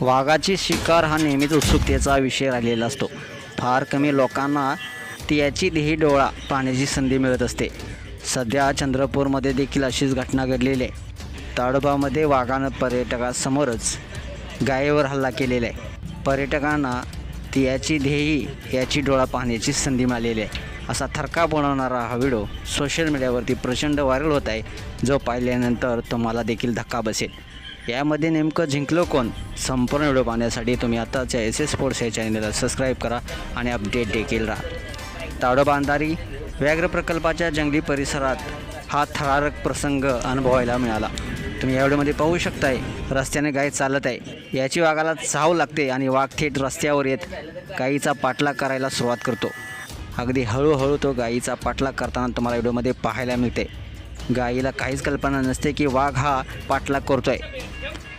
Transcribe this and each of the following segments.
वाघाची शिकार हा नेहमीच उत्सुकतेचा विषय राहिलेला असतो. फार कमी लोकांना त्याची देही डोळा पाहण्याची संधी मिळत असते. सध्या चंद्रपूरमध्ये देखील अशीच घटना घडलेली आहे. ताडोबामध्ये वाघानं पर्यटकासमोरच गायेवर हल्ला केलेला आहे. पर्यटकांना तियाची ध्येयी देही याची डोळा पाहण्याची संधी मिळालेली आहे. असा थरका बनवणारा हा व्हिडिओ सोशल मीडियावरती प्रचंड व्हायरल होत आहे. जो पाहिल्यानंतर तुम्हाला देखील धक्का बसेल. यामध्ये नेमकं जिंकलो कोण? संपूर्ण व्हिडिओ पाहण्यासाठी तुम्ही आताच्या एस एस स्पोर्ट्स या चॅनलला सबस्क्राईब करा आणि अपडेट देखील राहा. ताडोबा अंधारी व्याघ्र प्रकल्पाच्या जंगली परिसरात हा थरारक प्रसंग अनुभवायला मिळाला. तुम्ही या व्हिडिओमध्ये पाहू शकताय रस्त्याने गाय चालत आहे. याची वाघाला चाव लागते आणि वाघ थेट रस्त्यावर येत गाईचा पाठलाग करायला सुरुवात करतो. अगदी हळूहळू तो गाईचा पाठलाग करताना तुम्हाला व्हिडिओमध्ये पाहायला मिळते. गाईला काहीच कल्पना नसते की वाघ हा पाठलाग करतोय.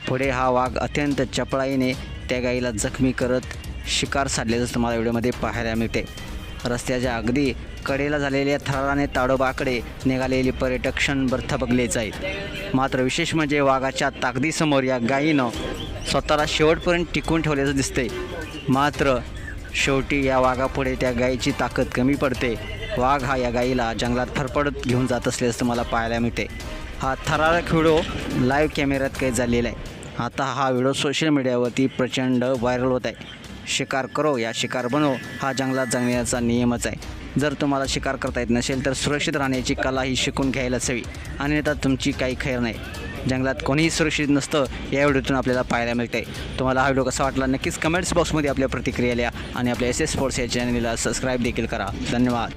पुढे हा वाघ अत्यंत चपळाईने त्या गाईला जखमी करत शिकार साधल्याचं तुम्हाला व्हिडिओमध्ये पाहायला मिळते. रस्त्याच्या अगदी कडेला झालेल्या थराराने ताडोबाकडे निघालेली पर्यटक क्षणभर थबकलेच आहेत. मात्र विशेष म्हणजे वाघाच्या ताकदीसमोर या गायीनं स्वतःला शेवटपर्यंत टिकून ठेवल्याचं दिसते मात्र शेवटी या वाघापुढे त्या गायीची ताकद कमी पडते. वाघ हा या गायीला जंगलात फरफडत घेऊन जात असल्याचं तुम्हाला पाहायला मिळते. हा थरारक व्हिडिओ लाईव्ह कॅमेऱ्यात कैद झालेला आहे. आता हा व्हिडिओ सोशल मीडियावरती प्रचंड व्हायरल होत आहे. शिकार करो या शिकार बनो हा जंगलात जगण्याचा नियमच आहे. जर तुम्हाला शिकार करता येत नसेल तर सुरक्षित राहण्याची कला ही शिकून घ्यायलाच हवी. आणि आता तुमची काही खैर नाही. जंगलात कोणीही सुरक्षित नसतं या व्हिडिओतून आपल्याला पाहायला मिळते तुम्हाला हा व्हिडिओ कसा वाटला नक्कीच कमेंट्स बॉक्समध्ये आपल्या प्रतिक्रिया लिहा आणि आपल्या एस एस स्पोर्ट्स या चॅनलला सबस्क्राईब देखील करा. धन्यवाद.